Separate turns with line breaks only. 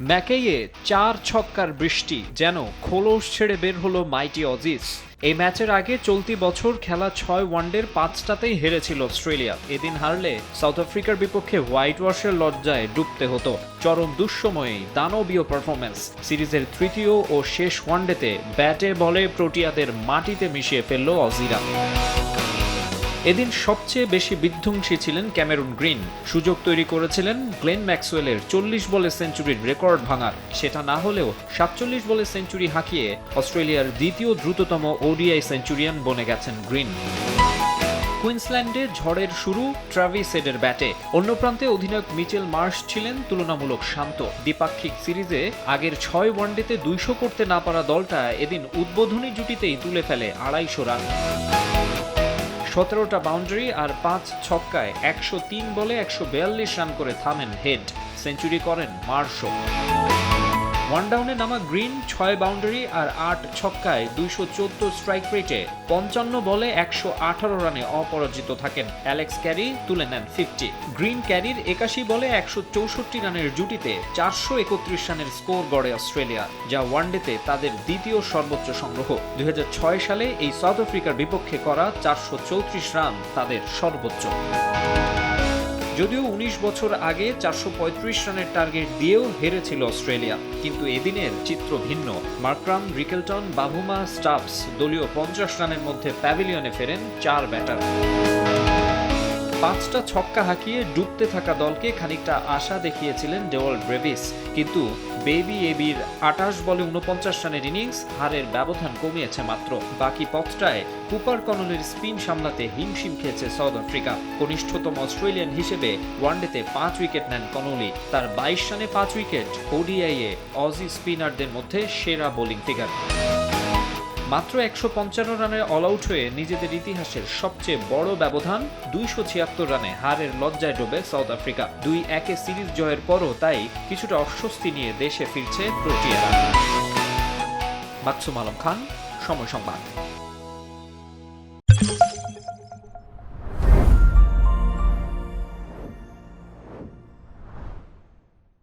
ম্যাকেইয়ে চার ছক্কার বৃষ্টি যেন খোলস ছেড়ে বের হলো মাইটি অজিস এই ম্যাচের আগে চলতি বছর খেলা ছয় ওয়ানডের পাঁচটাতেই হেরেছিল অস্ট্রেলিয়া। এদিন হারলে সাউথ আফ্রিকার বিপক্ষে হোয়াইট ওয়াশের লজ্জায় ডুবতে হতো। চরম দুঃসময়েই দানবীয় পারফরমেন্স সিরিজের তৃতীয় ও শেষ ওয়ানডেতে ব্যাটে বলে প্রোটিয়াদের মাটিতে মিশিয়ে ফেলল অজিরা। এদিন সবচেয়ে বেশি বিধ্বংসী ছিলেন ক্যামেরুন গ্রিন। সুযোগ তৈরি করেছিলেন গ্লেন ম্যাক্সওয়েলের চল্লিশ বলে সেঞ্চুরির রেকর্ড ভাঙার। সেটা না হলেও সাতচল্লিশ বলে সেঞ্চুরি হাঁকিয়ে অস্ট্রেলিয়ার দ্বিতীয় দ্রুততম ওডিআই সেঞ্চুরিয়ান বনে গেছেন গ্রিন। কুইন্সল্যান্ডে ঝড়ের শুরু ট্রাভিস হেডের ব্যাটে। অন্য প্রান্তে অধিনায়ক মিচেল মার্শ ছিলেন তুলনামূলক শান্ত। দ্বিপাক্ষিক সিরিজে আগের ছয় ওয়ানডেতে দুইশো করতে না পারা দলটা এদিন উদ্বোধনী জুটিতেই তুলে ফেলে আড়াইশো রান। সতেরোটা বাউন্ডারি আর পাঁচ ছক্কায় একশো তিন বলে একশো বিয়াল্লিশ রান করে থামেন হেড। সেঞ্চুরি করেন মার্শো। ওয়ান ডাউনে নামা গ্রিন ছয় বাউন্ডারি আর আট ছক্কায় দুইশো চোদ্দ স্ট্রাইক রেটে পঞ্চান্ন বলে একশো আঠারো রানে অপরাজিত থাকেন। অ্যালেক্স ক্যারি তুলে নেন ফিফটি গ্রিন ক্যারির একাশি বলে একশো চৌষট্টি রানের জুটিতে চারশো একত্রিশ রানের স্কোর গড়ে অস্ট্রেলিয়া, যা ওয়ানডেতে তাদের দ্বিতীয় সর্বোচ্চ সংগ্রহ। দুই হাজার ছয় সালে এই সাউথ আফ্রিকার বিপক্ষে করা চারশো চৌত্রিশ রান তাদের সর্বোচ্চ। যদিও ১৯ বছর আগে চারশো পঁয়ত্রিশ রানের টার্গেট দিয়েও হেরেছিল অস্ট্রেলিয়া। কিন্তু এদিনের চিত্র ভিন্ন। মার্ক্রাম, রিকেলটন, বাভুমা স্টাফস দলীয় পঞ্চাশ রানের মধ্যে প্যাভিলিয়নে ফেরেন চার ব্যাটার। পাঁচটা ছক্কা হাঁকিয়ে ডুবতে থাকা দলকে খানিকটা আশা দেখিয়েছিলেন ডেওয়াল ব্রেভিস। কিন্তু বেবি এবির আটাশ বলে উনপঞ্চাশ রানের ইনিংস হারের ব্যবধান কমিয়েছে মাত্র। বাকি পথটায় কুপার কনলের স্পিন সামলাতে হিমশিম খেয়েছে সাউথ আফ্রিকা। কনিষ্ঠতম অস্ট্রেলিয়ান হিসেবে ওয়ানডেতে পাঁচ উইকেট নেন কনলি। তার বাইশ রানে পাঁচ উইকেট, ওডিআইয়ে অজি স্পিনারদের মধ্যে সেরা বোলিং ফিগার। মাত্র একশো পঞ্চান্ন রানে অলআউট হয়ে নিজেদের ইতিহাসের সবচেয়ে বড় ব্যবধান দুইশো ছিয়াত্তর রানে হারের লজ্জায় ডোবে সাউথ আফ্রিকা। দুই একে সিরিজ জয়ের পরও তাই কিছুটা অস্বস্তি নিয়ে দেশে ফিরছে প্রোটিয়ারা মাকসুম আলম খান, সময় সংবাদ।